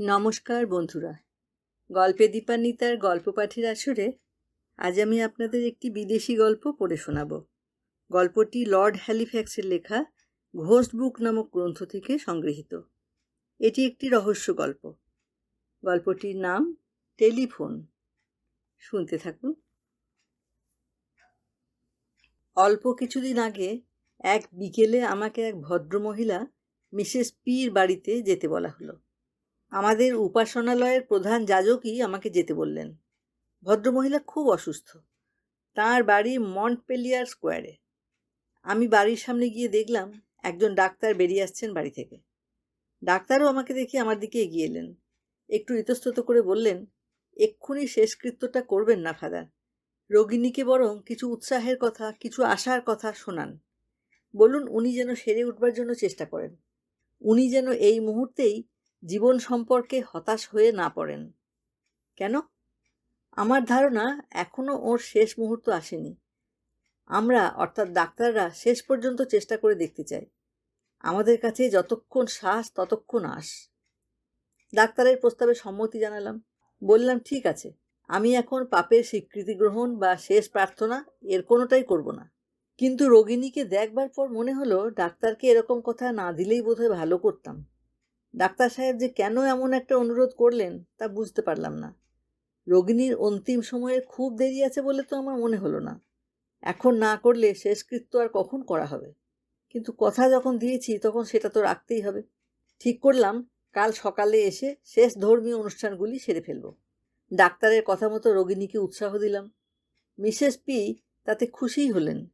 নমস্কার বন্ধুরা। গল্পে দীপান্বিতার গল্প পাঠের আসরে আজ আমি আপনাদের একটি বিদেশি গল্প পড়ে শোনাব। গল্পটি লর্ড হ্যালিফ্যাক্সের লেখা ঘোস্ট বুক নামক গ্রন্থ থেকে সংগৃহীত। এটি একটি রহস্য গল্প। গল্পটির নাম টেলিফোন। শুনতে থাকুন। অল্প কিছুদিন আগে এক বিকেলে আমাকে এক ভদ্রমহিলা মিসেস পির বাড়িতে যেতে বলা হলো। আমাদের উপাসনালয়ের প্রধান যাজকই আমাকে যেতে বললেন। ভদ্রমহিলা খুব অসুস্থ। তাঁর বাড়ি মন্টপেলিয়ার স্কোয়ারে। আমি বাড়ির সামনে গিয়ে দেখলাম একজন ডাক্তার বেরিয়ে আসছেন বাড়ি থেকে। ডাক্তারও আমাকে দেখে আমার দিকে এগিয়ে এলেন। একটু ইতস্তত করে বললেন, এক্ষুনি শেষকৃত্যটা করবেন না, ফাদার। রোগিণীকে বরং কিছু উৎসাহের কথা, কিছু আশার কথা শোনান। বলুন, উনি যেন সেরে উঠবার জন্য চেষ্টা করেন। উনি যেন এই মুহূর্তেই জীবন সম্পর্কে হতাশ হয়ে না পড়েন। কেন? আমার ধারণা এখনও ওর শেষ মুহূর্ত আসেনি। আমরা, অর্থাৎ ডাক্তাররা, শেষ পর্যন্ত চেষ্টা করে দেখতে চাই। আমাদের কাছে যতক্ষণ শ্বাস, ততক্ষণ আস ডাক্তারের প্রস্তাবে সম্মতি জানালাম। বললাম, ঠিক আছে, আমি এখন পাপের স্বীকৃতি গ্রহণ বা শেষ প্রার্থনা এর কোনোটাই করব না। কিন্তু রোগিণীকে দেখবার পর মনে হলো, ডাক্তারকে এরকম কথা না দিলেই বোধহয় ভালো করতাম। ডাক্তার সাহেব যে কেন এমন একটা অনুরোধ করলেন, তা বুঝতে পারলাম না। রোগিণীর অন্তিম সময়ে খুব দেরি আছে বলে তো আমার মনে হলো না। এখন না করলে শেষকৃত্য আর কখন করা হবে? কিন্তু কথা যখন দিয়েছি, তখন সেটা তো রাখতেই হবে। ঠিক করলাম, কাল সকালে এসে শেষ ধর্মীয় অনুষ্ঠানগুলি সেরে ফেলব। ডাক্তারের কথা মতো রোগিণীকে উৎসাহ দিলাম। মিসেস পি তাতে খুশিই হলেন।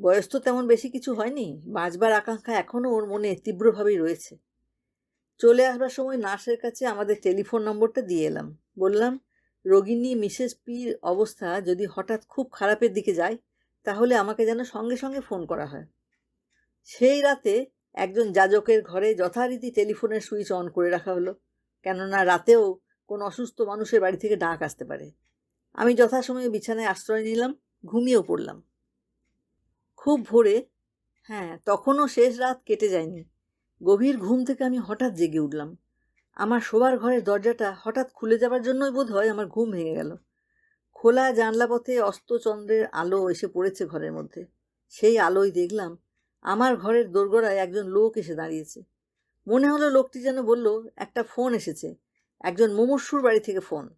বয়স তো তেমন বেশি কিছু হয়নি, বাঁচবার আকাঙ্ক্ষা এখনও ওর মনে তীব্রভাবেই রয়েছে। চলে আসবার সময় নার্সের কাছে আমাদের টেলিফোন নম্বরটা দিয়ে এলাম। বললাম, রোগিণী, মিসেস পির অবস্থা যদি হঠাৎ খুব খারাপের দিকে যায়, তাহলে আমাকে যেন সঙ্গে সঙ্গে ফোন করা হয়। সেই রাতে একজন যাজকের ঘরে যথারীতি টেলিফোনের সুইচ অন করে রাখা হলো, কেননা রাতেও কোনো অসুস্থ মানুষের বাড়ি থেকে ডাক আসতে পারে। আমি যথাসময়ে বিছানায় আশ্রয় নিলাম, ঘুমিয়েও পড়লাম। খুব ভোরে হ্যাঁ তখনও শেষ রাত কেটে যায়নি। গভীর ঘুম থেকে আমি হঠাৎ জেগে উঠলাম। আমার শোবার ঘরের দরজাটা হঠাৎ খুলে যাবার জন্যই বোধ হয় আমার ঘুম ভেঙে গেল। খোলা জানলা পথে অস্তচন্দ্রের আলো এসে পড়েছে ঘরের মধ্যে। সেই আলোয় দেখলাম আমার ঘরের দোরগোড়ায় একজন লোক এসে দাঁড়িয়েছে। মনে হলো লোকটি যেন বলল, একটা ফোন এসেছে। একজন মুমূর্ষুর বাড়ি থেকে ফোন।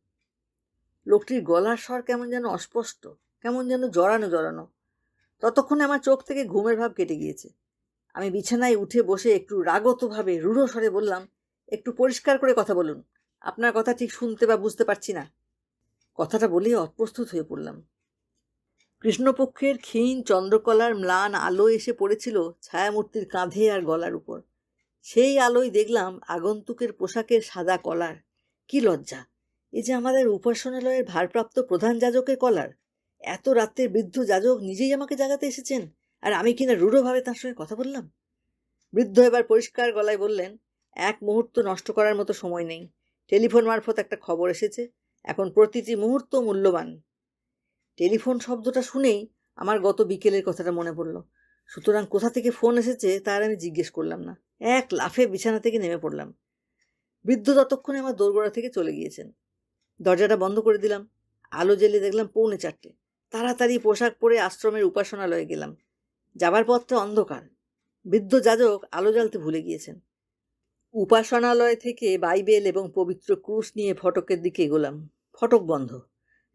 লোকটির গলার স্বর কেমন যেন অস্পষ্ট, কেমন যেন জড়ানো জড়ানো। ততক্ষণে আমার চোখ থেকে ঘুমের ভাব কেটে গিয়েছে। আমি বিছানায় উঠে বসে একটু রাগতভাবে রূঢ় স্বরে বললাম, একটু পরিষ্কার করে কথা বলুন। আপনার কথা ঠিক শুনতে বা বুঝতে পারছি না। কথাটা বলে অপ্রস্তুত হয়ে পড়লাম। কৃষ্ণপক্ষের ক্ষীণ চন্দ্রকলার ম্লান আলো এসে পড়েছিল ছায়ামূর্তির কাঁধে আর গলার উপর। সেই আলোয় দেখলাম আগন্তুকের পোশাকের সাদা কলার। কি লজ্জা! এ যে আমাদের উপাসনালয়ের ভারপ্রাপ্ত প্রধান যাজকের কলার। এত রাত্রে বৃদ্ধ যাজক নিজেই আমাকে জাগাতে এসেছেন। আর আমি কিনা রূঢ়ভাবে তার সঙ্গে কথা বললাম? বৃদ্ধ এবার পরিষ্কার গলায় বললেন, এক মুহূর্ত নষ্ট করার মতো সময় নেই। টেলিফোন মারফত একটা খবর এসেছে। এখন প্রতিটি মুহূর্ত মূল্যবান। টেলিফোন শব্দটা শুনেই আমার গত বিকেলের কথাটা মনে পড়ল। সুতরাং কোথা থেকে ফোন এসেছে তার আমি জিজ্ঞেস করলাম না। এক লাফে বিছানা থেকে নেমে পড়লাম। বৃদ্ধ ততক্ষণে আমার দোরগোড়া থেকে চলে গিয়েছেন। দরজাটা বন্ধ করে দিলাম। আলো জ্বেলে দেখলাম পৌনে চারটে। তাড়াতাড়ি পোশাক পরে আশ্রমের উপাসনালয়ে গেলাম। যাবার পথটা অন্ধকার। বৃদ্ধ যাজক আলো জ্বালতে ভুলে গিয়েছেন। উপাসনালয় থেকে বাইবেল এবং পবিত্র ক্রুশ নিয়ে ফটকের দিকে এগোলাম। ফটক বন্ধ।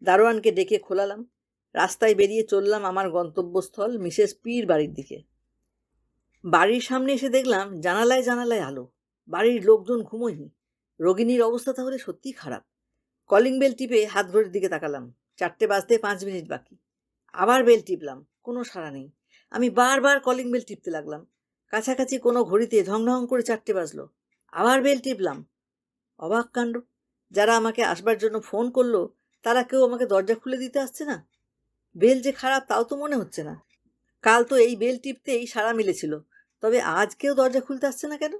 দারোয়ানকে ডেকে খোলালাম। রাস্তায় বেরিয়ে চললাম আমার গন্তব্যস্থল মিসেস পির বাড়ির দিকে। বাড়ির সামনে এসে দেখলাম জানালায় জানালায় আলো। বাড়ির লোকজন ঘুমোয়নি। রোগিণীর অবস্থা তাহলে সত্যিই খারাপ। কলিং বেল টিপে হাত ঘড়ির দিকে তাকালাম। চারটে বাজতে পাঁচ মিনিট বাকি। আবার বেল টিপলাম। কোনো সাড়া নেই। আমি বারবার কলিং বেল টিপতে লাগলাম। কাছাকাছি কোনো ঘড়িতে ঢং ঢং করে চারটে বাজলো। আবার বেল টিপলাম। অবাক কাণ্ড। যারা আমাকে আসবার জন্য ফোন করল, তারা কেউ আমাকে দরজা খুলে দিতে আসছে না? বেল যে খারাপ, তাও তো মনে হচ্ছে না। কাল তো এই বেল টিপতেই সারা মিলেছিল। তবে আজ কেউ দরজা খুলতে আসছে না কেন?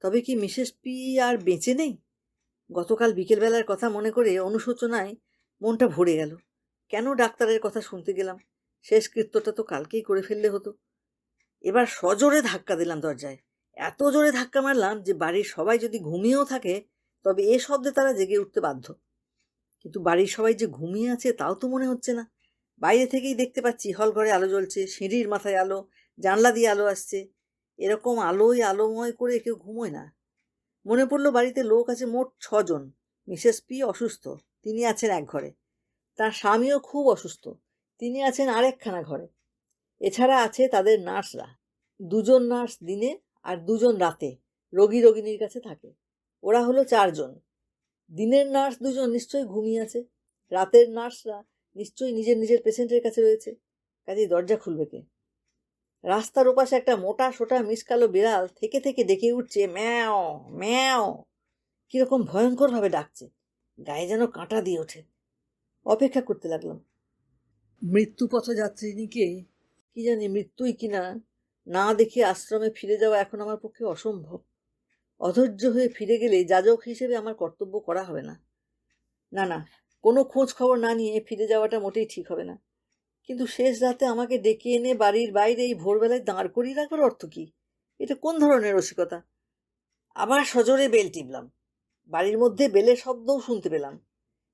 তবে কি মিসেস পি আর বেঁচে নেই? গতকাল বিকেলবেলার কথা মনে করে অনুশোচনায় মনটা ভরে গেল। কেন ডাক্তারের কথা শুনতে গেলাম? শেষ কৃত্যটা তো কালকেই করে ফেললে হতো। এবার সজোরে ধাক্কা দিলাম দরজায়। এত জোরে ধাক্কা মারলাম যে বাড়ির সবাই যদি ঘুমিয়েও থাকে, তবে এ শব্দে তারা জেগে উঠতে বাধ্য। কিন্তু বাড়ির সবাই যে ঘুমিয়ে আছে তাও তো মনে হচ্ছে না। বাইরে থেকেই দেখতে পাচ্ছি হল ঘরে আলো জ্বলছে, সিঁড়ির মাথায় আলো, জানলা দিয়ে আলো আসছে। এরকম আলোয় আলোময় করে কেউ ঘুমোয় না। মনে পড়ল বাড়িতে লোক আছে মোট ছজন। মিসেস পি অসুস্থ, তিনি আছেন এক ঘরে তার স্বামীও খুব অসুস্থ। তিনি আছেন আরেকখানা ঘরে। এছাড়া আছে তাদের নার্সরা। দুজন নার্স দিনে আর দুজন রাতে রোগী রোগিনীর কাছে থাকে। ওরা হলো চারজন। দিনের নার্স দুজন নিশ্চয়ই ঘুমিয়ে আছে। রাতের নার্সরা নিশ্চয়ই নিজের নিজের পেশেন্টের কাছে রয়েছে। কাজেই দরজা খুলবে কে? রাস্তার ওপাশে একটা মোটা সোটা মিসকালো বিড়াল থেকে থেকে ডেকে উঠছে, ম্যাও ম্যাও। কীরকম ভয়ঙ্করভাবে ডাকছে। গায়ে যেন কাঁটা দিয়ে ওঠে। অপেক্ষা করতে লাগলাম। মৃত্যু পথযাত্রিনীকে কি জানি মৃত্যুই কিনা না দেখে আশ্রমে ফিরে যাওয়া এখন আমার পক্ষে অসম্ভব। অধৈর্য হয়ে ফিরে গেলে যাজক হিসেবে আমার কর্তব্য করা হবে না। না না, কোনো খোঁজ খবর না নিয়ে ফিরে যাওয়াটা মোটেই ঠিক হবে না। কিন্তু শেষ রাতে আমাকে ডেকে এনে বাড়ির বাইরে এই ভোরবেলায় দাঁড় করিয়ে রাখার অর্থ কী? এটা কোন ধরনের রসিকতা? আবার সজোরে বেল টিপলাম। বাড়ির মধ্যে বেলের শব্দও শুনতে পেলাম।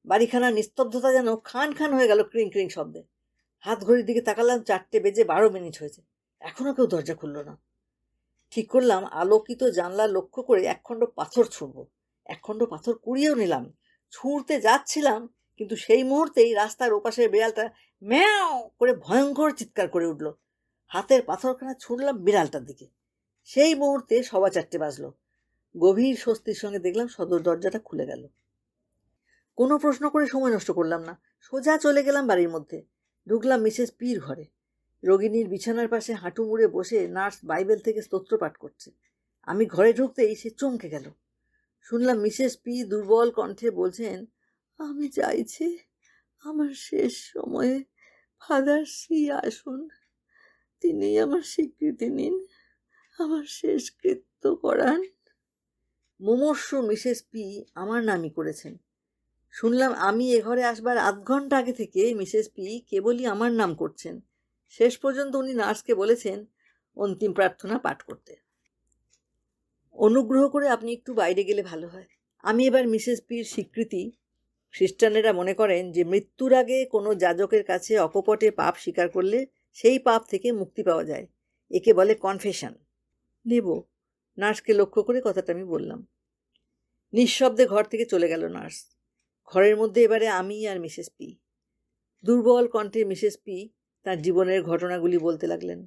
বাড়িখানার নিস্তব্ধতা যেন খান খান হয়ে গেল ক্রিং ক্রিং শব্দে। হাত ঘড়ির দিকে তাকালাম, চারটে বেজে বারো মিনিট হয়েছে। এখনও কেউ দরজা খুলল না। ঠিক করলাম, আলোকিত জানলা লক্ষ্য করে একখণ্ড পাথর ছুঁড়ব। একখণ্ড পাথর কুড়িয়েও নিলাম। ছুঁড়তে যাচ্ছিলাম, কিন্তু সেই মুহূর্তেই রাস্তার ওপাশের বিড়ালটা ম্যাও করে ভয়ঙ্কর চিৎকার করে উঠল। হাতের পাথরখানা ছুঁড়লাম বিড়ালটার দিকে। সেই মুহূর্তে সবা চারটে বাজলো। গভীর স্বস্তির সঙ্গে দেখলাম সদর দরজাটা খুলে গেল। কোনো প্রশ্ন করে সময় নষ্ট করলাম না। সোজা চলে গেলাম বাড়ির মধ্যে। ঢুকলাম মিসেস পির ঘরে। রোগিনীর বিছানার পাশে হাঁটু মুড়ে বসে নার্স বাইবেল থেকে স্তোত্র পাঠ করছে। আমি ঘরে ঢুকতেই সে চমকে গেল। শুনলাম মিসেস পি দুর্বল কণ্ঠে বলছেন, আমি চাইছি আমার শেষ সময়ে ফাদার সি আসুন। তিনি আমার স্বীকৃতি নিন, আমার শেষ কৃত্য করান। মুমর্ষ মিসেস পি আমার নামই করেছেন। শুনলাম আমি এ ঘরে আসবার আধ ঘণ্টা আগে থেকে মিসেস পি কেবলই আমার নাম করছেন। শেষ পর্যন্ত উনি নার্সকে বলেছেন অন্তিম প্রার্থনা পাঠ করতে। অনুগ্রহ করে আপনি একটু বাইরে গেলে ভালো হয়। আমি এবার মিসেস পির স্বীকৃতি। খ্রিস্টানেরা মনে করেন যে মৃত্যুর আগে কোনো যাজকের কাছে অকপটে পাপ স্বীকার করলে সেই পাপ থেকে মুক্তি পাওয়া যায়। একে বলে কনফেশন। নেব। নার্সকে লক্ষ্য করে কথাটা আমি বললাম। নিঃশব্দে ঘর থেকে চলে গেল নার্স। ঘরের মধ্যে এবারে আমি আর মিসেস পি। দুর্বল কণ্ঠে মিসেস পি তার জীবনের ঘটনাগুলি বলতে লাগলেন।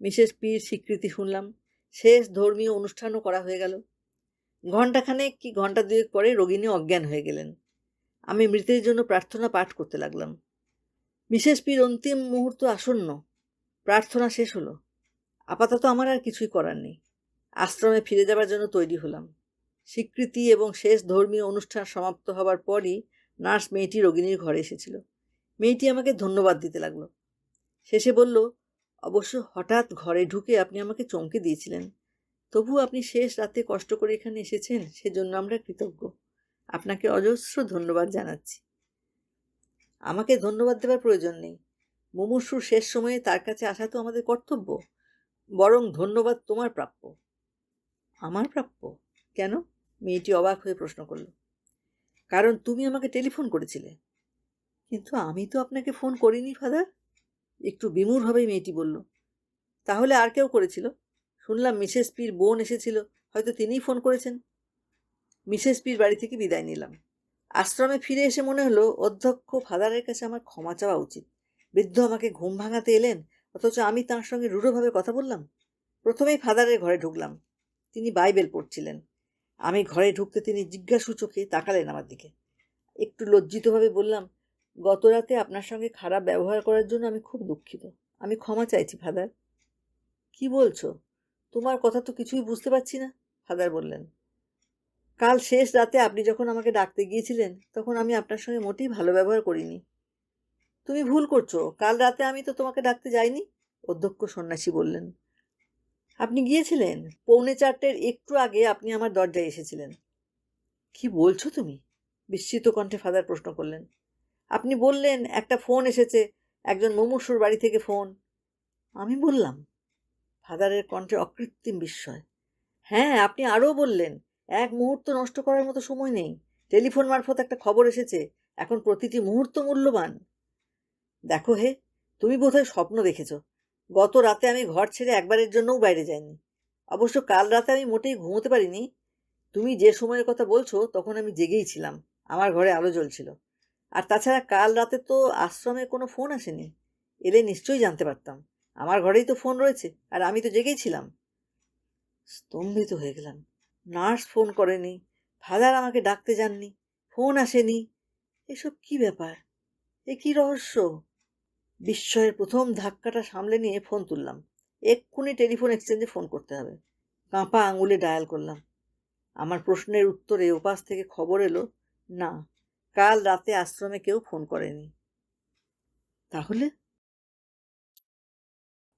মিসেস পির স্বীকৃতি শুনলাম। শেষ ধর্মীয় অনুষ্ঠানও করা হয়ে গেল। ঘণ্টাখানেক কি ঘণ্টা দুয়েক পরে রোগিনী অজ্ঞান হয়ে গেলেন। আমি মৃতের জন্য প্রার্থনা পাঠ করতে লাগলাম। মিসেস পির অন্তিম মুহূর্ত আসন্ন। প্রার্থনা শেষ হলো। আপাতত আমার আর কিছুই করার নেই। আশ্রমে ফিরে যাবার জন্য তৈরি হলাম। স্বীকৃতি এবং শেষ ধর্মীয় অনুষ্ঠান সমাপ্ত হবার পরই নার্স মেয়েটি রোগিণীর ঘরে এসেছিল। মেয়েটি আমাকে ধন্যবাদ দিতে লাগল। শেষে বলল, অবশ্য হঠাৎ ঘরে ঢুকে আপনি আমাকে চমকে দিয়েছিলেন। তবু আপনি শেষ রাতে কষ্ট করে এখানে এসেছেন, সেজন্য আমরা কৃতজ্ঞ। আপনাকে অজস্র ধন্যবাদ জানাচ্ছি। আমাকে ধন্যবাদ দেওয়ার প্রয়োজন নেই। মুমূর্ষুর শেষ সময়ে তার কাছে আসা তো আমাদের কর্তব্য, বরং ধন্যবাদ তোমার প্রাপ্য। আমার প্রাপ্য? কেন? মেয়েটি অবাক হয়ে প্রশ্ন করল, কারণ তুমি আমাকে টেলিফোন করেছিলে। কিন্তু আমি তো আপনাকে ফোন করিনি, ফাদার। একটু বিমূঢ়ভাবেই মেয়েটি বলল, তাহলে আর কেউ করেছিল? শুনলাম মিসেস পির বোন এসেছিল, হয়তো তিনিই ফোন করেছেন। মিসেস পির বাড়ি থেকে বিদায় নিলাম। আশ্রমে ফিরে এসে মনে হলো, অধ্যক্ষ ফাদারের কাছে আমার ক্ষমা চাওয়া উচিত। বৃদ্ধ আমাকে ঘুম ভাঙাতে এলেন, অথচ আমি তার সঙ্গে রূঢ়ভাবে কথা বললাম। প্রথমেই ফাদারের ঘরে ঢুকলাম। তিনি বাইবেল পড়ছিলেন। আমি ঘরে ঢুকতে তিনি জিজ্ঞাসু চোখে তাকালেন আমার দিকে। একটু লজ্জিতভাবে বললাম, গত রাতে আপনার সঙ্গে খারাপ ব্যবহার করার জন্য আমি খুব দুঃখিত। আমি ক্ষমা চাইছি, ফাদার। কি বলছো? তোমার কথা তো কিছুই বুঝতে পারছি না, ফাদার বললেন। কাল শেষ রাতে আপনি যখন আমাকে ডাকতে গিয়েছিলেন, তখন আমি আপনার সঙ্গে মোটেই ভালো ব্যবহার করিনি। তুমি ভুল করছ। কাল রাতে আমি তো তোমাকে ডাকতে যাইনি, অধ্যক্ষ সন্ন্যাসী বললেন। আপনি গিয়েছিলেন? পৌনে চারটের একটু আগে আপনি আমার দরজায় এসেছিলেন। কি বলছো তুমি? বিস্মিত কণ্ঠে ফাদার প্রশ্ন করলেন। আপনি বললেন, একটা ফোন এসেছে, একজন মুমূর্ষুর বাড়ি থেকে ফোন। আমি বললাম, ফাদারের কণ্ঠে অকৃত্রিম বিস্ময়। হ্যাঁ আপনি আরও বললেন, এক মুহূর্ত নষ্ট করার মতো সময় নেই। টেলিফোন মারফত একটা খবর এসেছে, এখন প্রতিটি মুহূর্ত মূল্যবান। দেখো হে, তুমি বোধহয় স্বপ্ন দেখেছ। গত রাতে আমি ঘর ছেড়ে একবারের জন্যও বাইরে যাইনি। অবশ্য কাল রাতে আমি মোটেই ঘুমোতে পারিনি। তুমি যে সময়ের কথা বলছো, তখন আমি জেগেই ছিলাম। আমার ঘরে আলো জ্বলছিল। আর তাছাড়া কাল রাতে তো আশ্রমে কোনো ফোন আসেনি। এলে নিশ্চয়ই জানতে পারতাম। আমার ঘরেই তো ফোন রয়েছে, আর আমি তো জেগেই ছিলাম। স্তম্ভিত হয়ে গেলাম। নার্স ফোন করেনি, ফাদার আমাকে ডাকতে যাননি, ফোন আসেনি। এসব কি ব্যাপার? এ কি রহস্য? বিস্ময়ের প্রথম ধাক্কাটা সামলে নিয়ে ফোন তুললাম। এক্ষুনি টেলিফোন এক্সচেঞ্জে ফোন করতে হবে। কাঁপা আঙুলে ডায়াল করলাম। আমার প্রশ্নের উত্তরে ওপাশ থেকে খবর এলো, না, কাল রাতে আশ্রমে কেউ ফোন করেনি। তাহলে?